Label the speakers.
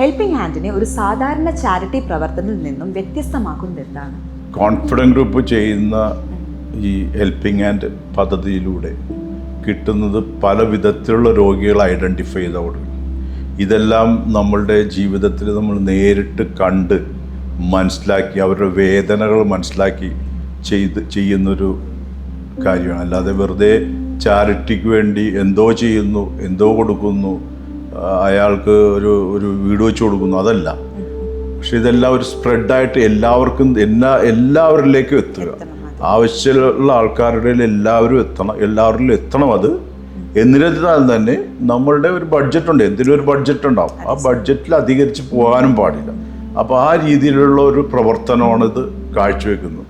Speaker 1: Helping ഹാൻഡിനെ ഒരു സാധാരണ charity പ്രവർത്തനത്തിൽ നിന്നും വ്യത്യസ്തമാക്കുന്നത് എന്താണ്?
Speaker 2: കോൺഫിഡന്റ് ഗ്രൂപ്പ് ചെയ്യുന്ന ഈ ഹെൽപ്പിംഗ് ഹാൻഡ് പദ്ധതിയിലൂടെ കിട്ടുന്നത് പല വിധത്തിലുള്ള രോഗികളെ ഐഡന്റിഫൈ ചെയ്ത കൊടുക്കും. ഇതെല്ലാം നമ്മളുടെ ജീവിതത്തിൽ നമ്മൾ നേരിട്ട് കണ്ട് മനസ്സിലാക്കി അവരുടെ വേദനകൾ മനസ്സിലാക്കി ചെയ്ത് ചെയ്യുന്നൊരു കാര്യമാണ്. അല്ലാതെ വെറുതെ ചാരിറ്റിക്ക് വേണ്ടി എന്തോ ചെയ്യുന്നു എന്തോ കൊടുക്കുന്നു അയാൾക്ക് ഒരു ഒരു വീട് വെച്ച് കൊടുക്കുന്നു. അതല്ല. പക്ഷെ ഇതെല്ലാം ഒരു സ്പ്രെഡായിട്ട് എല്ലാവർക്കും എല്ലാ എല്ലാവരിലേക്കും എത്തുക. ആവശ്യമുള്ള ആൾക്കാരുടെ എല്ലാവരും എത്തണം എല്ലാവരിലും എത്തണം അത്. എന്നിരുന്നാൽ തന്നെ നമ്മളുടെ ഒരു ബഡ്ജറ്റ് ഉണ്ട് എന്തിനും ഒരു ബഡ്ജറ്റ് ഉണ്ടാവും ആ ബഡ്ജറ്റിൽ അധികരിച്ച് പോകാനും പാടില്ല. അപ്പോൾ ആ രീതിയിലുള്ള ഒരു പ്രവർത്തനമാണ് ഇത് കാഴ്ചവെക്കുന്നത്.